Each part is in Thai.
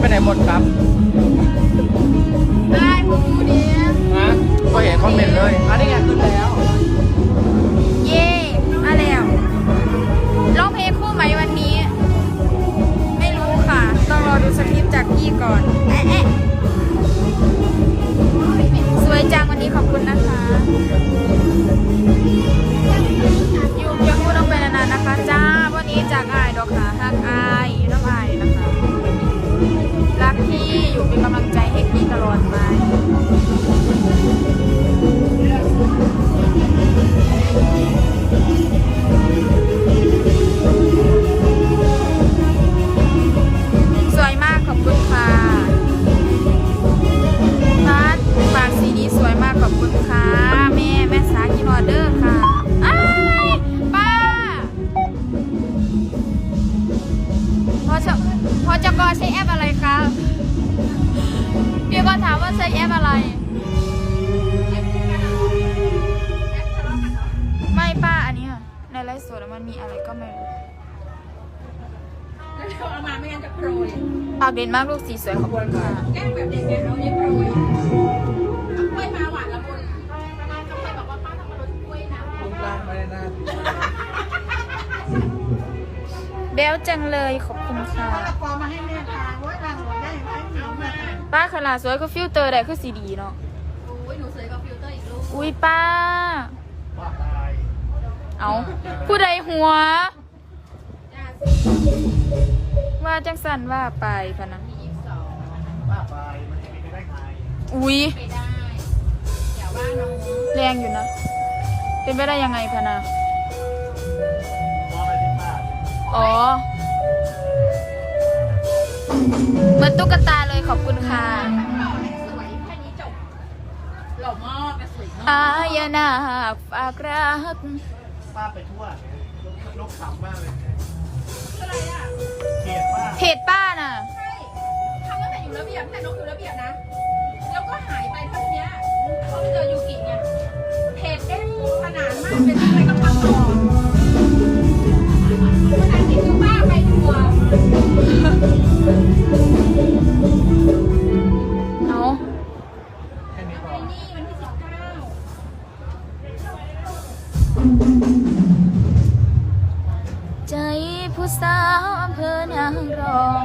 ไปไหนหมดครับได้ผมดูดีฮะก็เห็นคอมเมนต์เลยอันนี้ไงขึ้นแล้ว เย่มาแล้วร้องเพลงคู่ไหมวันนี้ ไม่รู้ค่ะ ต้องรอดูสคริปต์จากพี่ก่อนแอะแอะสวยจังวันนี้ขอบคุณนะคะอยู่ยังพูดต้องไปนานๆนะคะ จ้าวันนี้จากอายดอกค่ะฮักอายน้องอายนะคะีตลอดมา ว่าใช้แอปอะไร ไม่ป้าอันนี้อะในไลฟ์สดอะมันมีอะไรก็ไม่รู้เอามาไม่งั้นจะโปรยปากเด่นมากลูกสีสวยขอบคุณค่ะแกล้งแบบเด็กๆเอาเนี้ยโปรยกล้วยมาหวานละมุนเขาเคยบอกว่าป้าทำมารสกล้วยนะรูปร่างไม่ได้น่าเบลจังเลยขอบคุณค่ะละกอมาให้ ป้าขนาดสวยก็ฟิลเตอร์ได้คือสีดีเนาะโอ้ยหนูสวยกว่าฟิลเตอร์อีกลูกอุ้ยป้า ว่าตายเอาผู้ใดหัว จ้าว่าจังสันว่าไปพะนะสี่ยี่สิบสองว่าตายมันจะมีไม่ได้ไงอุ้ยไปได้อย่าว่าน้องแรงอยู่นะ เป็นไปได้ยังไงพะนะว่าไปที่ป้าอ๋อ เหมือนตุ๊กตาเลยขอบคุณค่ะสวยแค่นี้จบหล่อมากแต่สวยมากอายนาคฝากรักป้าไปทั่วลูกขำมากเลยอะไรอะเกลียดป้าเพจป้าน่ะใช่ทำตั้งแต่อยู่ระเบียบตั้งแต่นกอยู่ระเบียบนะ แล้วก็หายไปเท่านี้เขาไปเจอยูกิไงเพจเด้งขนาดมากเป็นอะไรก็พักต่อภาษาอังกฤษคือป้าไปทัวร์ เอาแค่นี้พอไอ้นี่วันที่สิบเก้าใจผู้สาวอำเภอนางรอง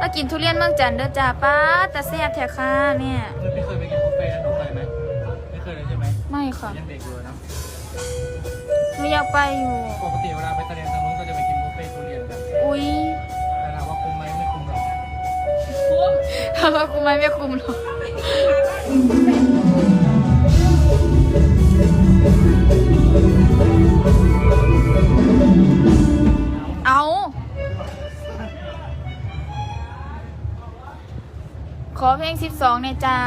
มากินทุเรียนเมืองจันทร์เด้อจ้าป้าแต่แซ่บแท้ค่ะแม่แล้วพี่เคยไปกินบุฟเฟ่ต์แล้วหนูเคยไหมไม่เคยเลยใช่ไหมไม่ค่ะยังเด็กอยู่นะหนูอยากไปอยู่ ปกติเวลาไปตะเรียนทางนู้นก็จะ อุ้ยแต่ถามว่าคุ้มไหมไม่คุ้มหรอกคุ้มถ้าว่าคุมไม่ไม่คุมหรอกเอา ขอเพลง 12ในอยจ้า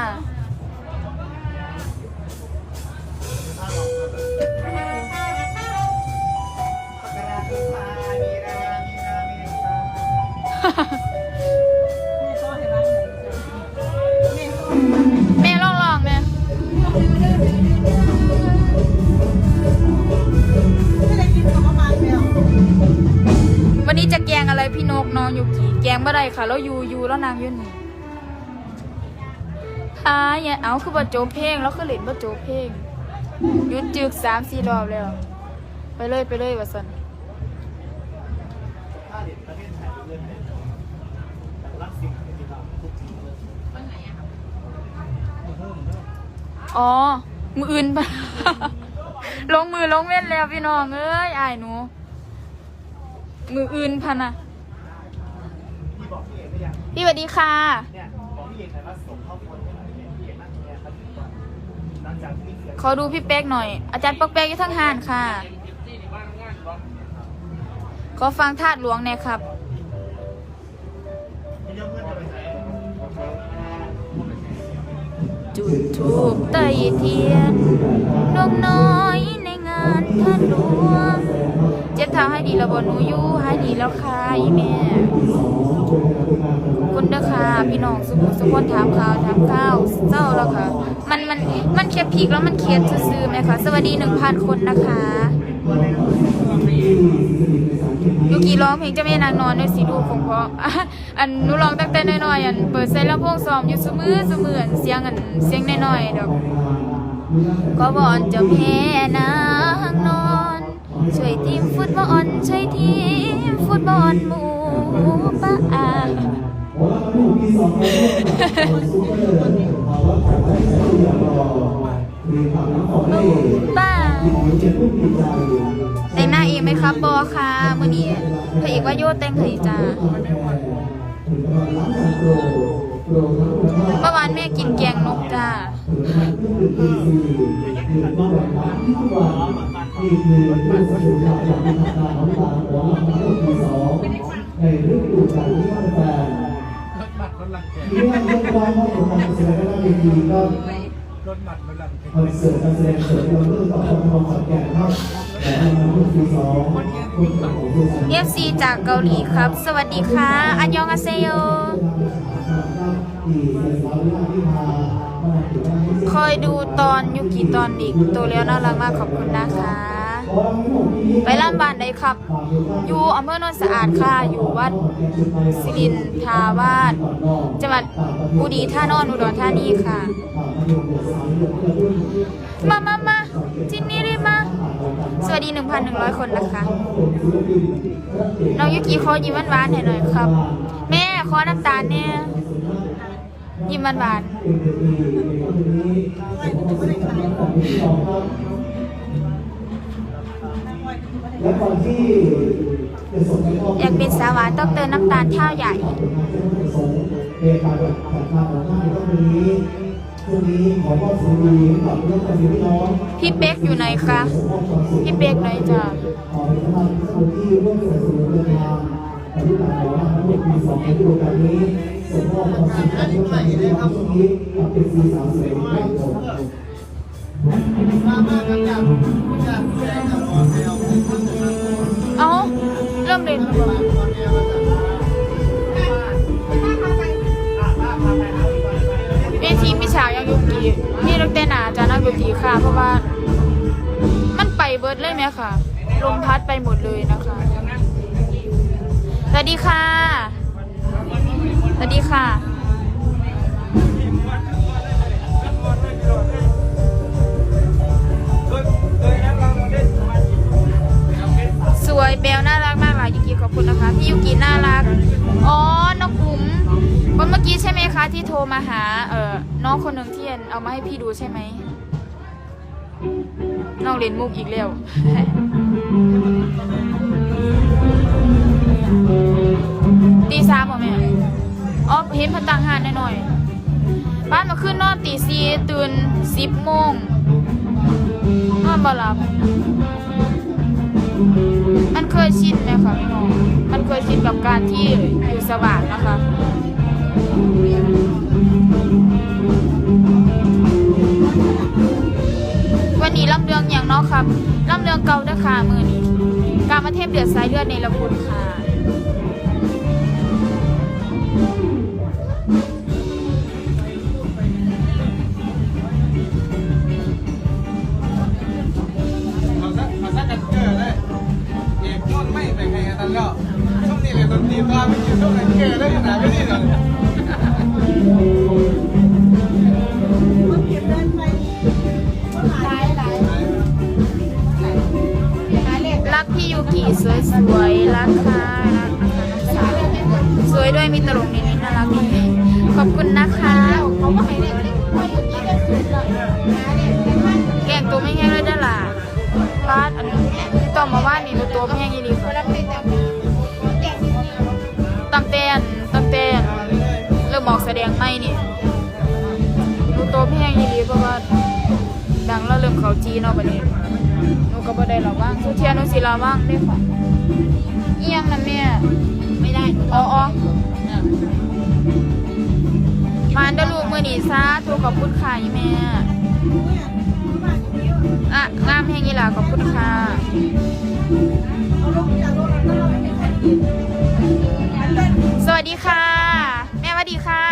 นี้พี่นกนอนอยู่กี่แกงบ่ได้ค่ะ แล้วยูยูแล้วนางยืนนี่อ่าอย่าเอาคือบ่โจบเพลงแล้วคือเล่นบ่โจบเพลงยุดจึกสามสี่รอบแล้ว ไปเลยไปเลยว่าสันถ้าเด็กประเทศไทยเลื่อนไปรักสิ่งที่เราทุกสิ่งเลยวันไหนอ๋อ มืออื่นปะลงมือลงเว้นแล้วพี่น้องเอ้ยอายหนู มืออื่นพะนะพี่บอก พี่สวัสดีค่ะ เนี่ยบอกพี่เอกหน่อยว่าส่งข้าคนให้หน่อยเนี่ยพี่เอกนั่งเนี่ยเขาถึงก่อนหลังจากที่เสียขอดูพี่เป๊กหน่อย อาจารย์ป๊อกแป๊กอยู่ทั้งหานค่ะ ขอฟังธาตุหลวงหน่ยครับ พี่ยกเพื่อนจะไปไหนจุดทูบไต่เทียนดวงน้อยในงานท่านหลวง เจ็บเท้าให้ดีแล้วบนูยู่ให้ดีแล้วค่ะอีแม่คุณเด้อค่ะพี่น้องสุขสุขคนถามข่าวถามข้าวเจ้าแล้วค่ะ มันมันมันแค่พีกแล้วมันเครียดซื่อไหมคะสวัสดีหนึ่งพันคนนะคะตัวเล็กยูกิร้องเพลงเจะไม่นางนอนด้วยสิดูคงเพราะอะอันนูร้องตั้งแต่น้อยๆอันเปิดใส่ลำโพงซ้อมอยู่เสมอเสมออันเสียงอันเสียงน้อยๆดอกก็บอนจะแพ้นางนอน ทีมฟุตบอลช่วยทีมฟุตบอลหมู่ป้าอาป้าแต่งหน้าเองไหมครับบอค่ะมือนี้พระเอกว่าโยแต่งให้จ้าเมื่อวานแม่กินแกงนกจ้า ในฤดูกาลที่แฟนที่ว่าเรื่องความของการแสดงก็ดีก็รถบัตรมันหลังคอนเสิร์ตการแสดงเสริมเรื่องต่อคนทองสังแก่ครับแต่ทาเมื่อปีสองคุณของผู้ชาย FC จากเกาหลีครับ สวัสดีค่ะ อันยองอาเซโยที่เสียสาวที่พามาถึงได้ คยดูตอนยุกิตอนเด็กโตแล้วน่ารักมากขอบคุณนะคะ ไปร้านบ้านได้ครับ อยู่อำเภอโนนสะอาดค่ะ อยู่วัดสิรินทาวาสจังหวัดบุรีท่านอนอุดรธานีค่ะ มามามาจินนี่รีบมา สวัสดี 1,100 คนนะคะ น้องยุกิขอยิ้มหวานๆหน่อยๆครับ แม่ขอน้ำตาลเนี่ย ยิ้มหวานๆอนอยากเป็นสาวหวานต้องเติมน้ำตาลเท่าใหญ่พี่เป๊กอยู่ไหนคะ พี่เป๊กไหนจ้ะที่ร่วมสนับสนุนเดินทางปฏิบัติต่อทั้งหมดปีสองในฤดูกาลนี้ ส่งมอบความสุขให้กับพี่น้องช่วงนี้กับเป็นสีสายให้ผมเอาเริ่มเล่นแล้วเวทีมิฉายังยุกีนี่นักเต้นหนาจะนักดนตรีค่ะ เพราะว่า มันไปเบิร์ดเลยไหมค่ะลมพัดไปหมดเลยนะคะ สวัสดีค่ะ วัสดีค่ะ สวยเบลน่ารักมากเลยยูกิขอบคุณนะคะ พี่ยูกิน่ารัก อ๋อ น้องปุ๋มวันเมื่อกี้ใช่ไหมคะ ที่โทรมาหา เอ่อ น้องคนหนึ่งที่เอามาให้พี่ดูใช่ไหมน้องเรียนมุกอีกแล้วตีสามเหรอแม่ อ๋อเห็นพนตังหานหน่อยๆบ้านมาขึ้นนอนตีสี่ตื่นสิบโมงนอนบ่หลับ มันเคยชินไหมคะพี่น้องมันเคยชินกับการที่อยู่สว่างนะคะวันนี้ลำเรืองอย่างเนอครับลำเรืองเก่าด้อค่ะมือนี้ การมาเทพเดือดสายเลือดในละคุณค่ะ ดนตรีตาไม่กินช่วงกันเจอเลยขนาดไม่ดีเลยรักพี่ยูกิสวยสวยรักค่ะรักสาวสวยด้วยมีตลกนิดๆน่ารักดีขอบคุณนะคะแกงตัวไม่แห้งเลยด้อล่ะป้าดอันที่ต้องมาว่านี่ตัวไม่แห้ง ดงไม่นี่หนูตัวไม่แห้งยี่ดีเพราะว่า ดังแล้วเริ่มเขาจีเนาะบัดนี้หนูก็บ่ได้ระวังสุเทียหนูสิระวังเด้ค่ะอีหยังนั่นแม่ไม่ได้อ๋ออ๋อมาเด้อลูกมื้อนี้ซาธุขอบคุณค่ะอีแม่อะงามแฮงอีหล่ะขอบคุณค่ะสวัสดีค่ะแม่สวัสดี ค่ะ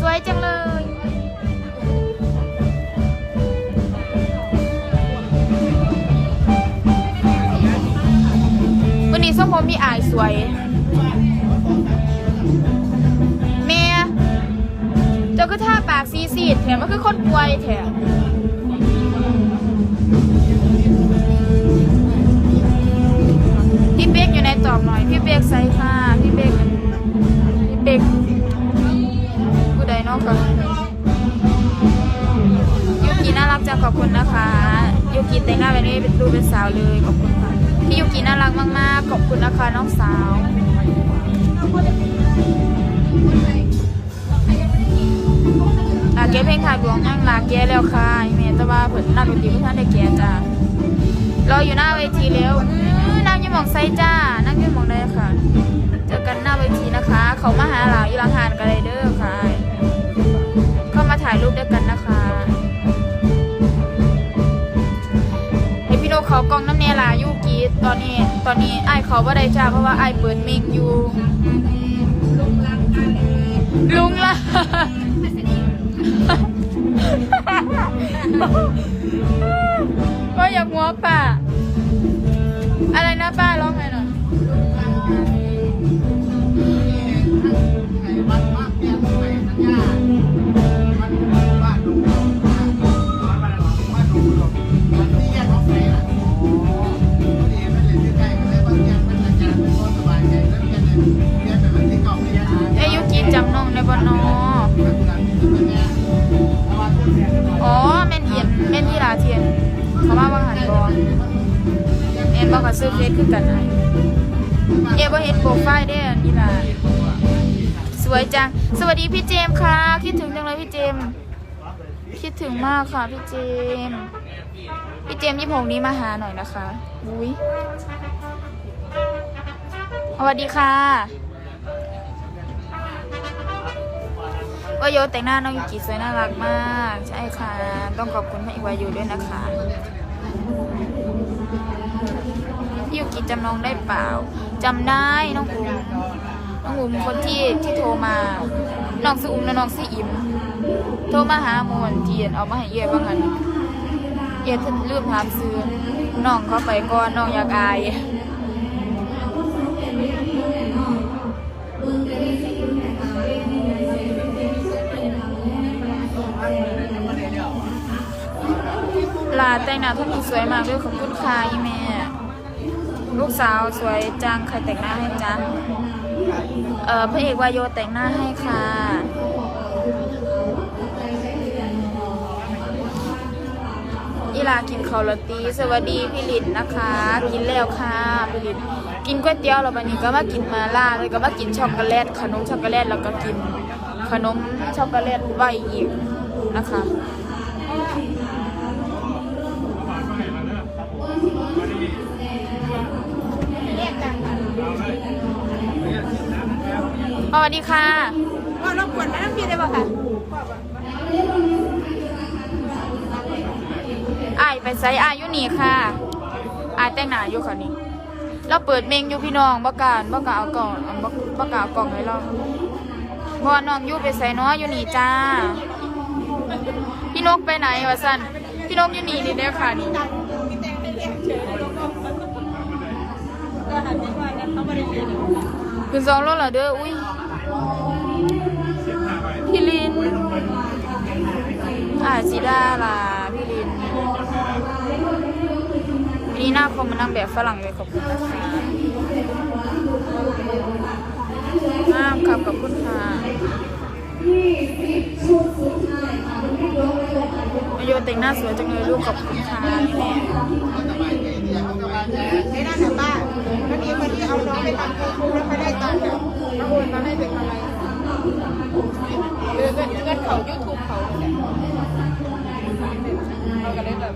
สวยจังเลยนี้ส้มผมมีอายสวย แม่ เจ้าก็ท่าปากซีซีดแถมมันคือคนป่วยแถม อยู่ในตอบหน่อย พี่เป๊กไซค่ะ พี่เป๊กพี่เป๊กผู้ใดนอกค่ะยูกิน่ารักจังขอบคุณนะคะยูกิแต่งหน้าแบบนี้เป็นดูเป็นสาวเลยขอบคุณค่ะพี่ยูกิน่ารักมากๆขอบคุณนะคะน้องสาวลาเกเพลงถ่ายดวงยังลาเกแล้วค่ะเมตว่าเพิ่นนักดนตรีเพื่อนได้แก่จ้ารออยู่หน้าเวทีแล้ว หมองไซจ้า นั่งอยี่หมองได้ค่ะ เจอกันหน้าเวทีนะคะ เขามาหาหลาอยู่ลังหานกันเลยเด้อค่ะ เข้ามาถ่ายรูปด้วยกันนะคะให้พี่โนเขากล้องน้ำเนลายูกีตอนนี้ ตอนนี้ไอเขาว่าได้จ้าเพราะว่าไอเปิดเมงอยู่ลุงละก็อยากหัวป่าอะ ไรนะ คิดถึงมากค่ะพี่เจม พี่เจมยี่หกนี้มาหาหน่อยนะคะอุ้ยสวัสดีค่ะวายโยแต่งหน้าน้องยูกิสวยน่ารักมาก ใช่ค่ะ ต้องขอบคุณพระอีวายโยด้วยนะคะพี่ยูกิจำน้องได้เปล่าจำได้น้องอุ้มน้องอุ้มคนที่ที่โทรมา น้องซื้ออุ้มและน้องซื้ออิม โทรมาหาโมวนเทียนเอามาให้เย่บ้างกันเย่ลืมถามซื้อน้องเขาไปก่อนน้องอยากอายลาแต่งหน้าท่านสวยมากด้วยขอบคุณค่ะอีแม่ ลูกสาวสวยจังใครแต่งหน้าให้จังเอ่อพระเอกวายโยแต่งหน้าให้ค่ะ ลากินข้าวโรตีสวัสดีพี่ลินนะคะ กินแล้วค่ะพี่ลินกินก๋วยเตี๋ยวแล้ววันนี้ก็มากินมาล่าเลยก็มากินช็อกโกแลตขนมช็อกโกแลตแล้วก็กินขนมช็อกโกแลตไว้อีกนะคะสวัสดีค่ะว่าราควรมานั่งพีได้ป่ะคะ อาย ไปไซอายอยู่นี่ค่ะอายแต่งหน้าอยู่ค่ะนี่เราเปิดเมงอยู่พี่น้องบ่กล้ารบ่กล้าเอากล่องเอาบ่บ่กาเอากล่องให้เราเพราะว่าน้องอยู่ไปใส่น้ออยู่นี่จ้า พี่นกไปไหนวะสันพี่นกอยู่นี่นี่เด้อค่ะนี่พี่แตงให้เรียกเฉยก็หันไปว่านั้นเขาไม่ได้เรียนขึ้นสองรถเหรอเด้ออุ้ยพี่ลินอ่าซิดาล่ะพี่ลิน หน้าคมมันนางแบบฝรั่งเลยขอบคุณนะคะมากครับขอบคุณค่ะอโยแต่งหน้าสวยจังเลยลูกขอบคุณค่ะนี่แหละไม่น่าจะบ้าแล้วมีคนที่เอาน้องไปทำคนคุ้แล้วเขาได้ตังค์นะเขาโอนมาให้เป็นอะไรเงินเงินเขายูทูบเขาเนี่ยเขาก็เลยแบบ